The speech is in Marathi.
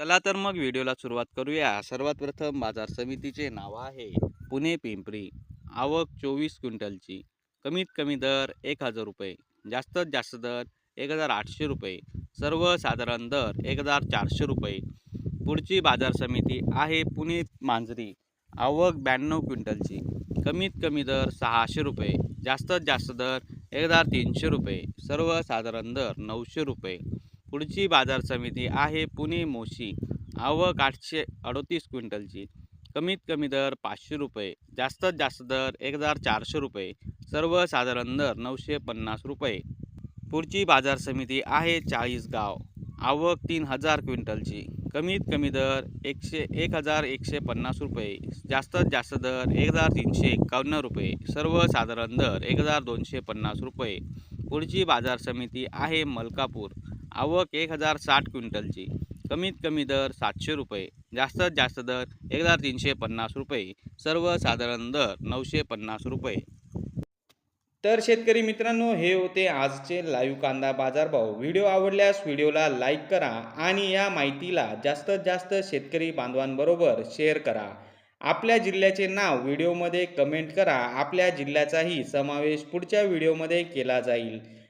चला तर मग व्हिडिओला सुरुवात करूया. सर्वात प्रथम बाजार समितीचे नाव आहे पुणे पिंपरी. आवक चोवीस क्विंटलची. कमीत कमी दर एक हजार रुपये. जास्तीत जास्त दर एक हजार आठशे रुपये. सर्वसाधारण दर एक हजार चारशे रुपये. पुढची बाजार समिती आहे पुणे मांजरी. आवक ब्याण्णव क्विंटलची. कमीत कमी दर सहाशे रुपये. जास्तीत जास्त दर एक हजार तीनशे रुपये. सर्वसाधारण दर नऊशे रुपये. पुढची बाजार समिती आहे पुणे मोशी. आवक आठशे अडोतीस क्विंटलची. कमीत कमी दर पाचशे रुपये. जास्तीत जास्त दर एक हजार चारशे रुपये. सर्वसाधारण दर नऊशे पन्नास रुपये. पुढची बाजार समिती आहे चाळीसगाव आवक तीन हजार क्विंटलची. कमीत कमी दर एकशे एक हजार एकशे पन्नास रुपये. जास्तीत जास्त दर एक हजार तीनशे एकावन्न रुपये. सर्वसाधारण दर एक हजार दोनशे पन्नास रुपये. पुढची बाजार समिती आहे मलकापूर. आवक एक हजार साठ क्विंटलची. कमीत कमी दर सातशे रुपये. जास्तीत जास्त दर एक हजार तीनशे पन्नास रुपये. सर्वसाधारण दर नऊशे पन्नास रुपये. तर शेतकरी मित्रांनो हे होते आजचे लाईव्ह कांदा बाजारभाव. व्हिडिओ आवडल्यास व्हिडिओला लाईक करा आणि या माहितीला जास्तीत जास्त शेतकरी बांधवांबरोबर शेअर करा. आपल्या जिल्ह्याचे नाव व्हिडिओमध्ये कमेंट करा. आपल्या जिल्ह्याचाही समावेश पुढच्या व्हिडिओमध्ये केला जाईल.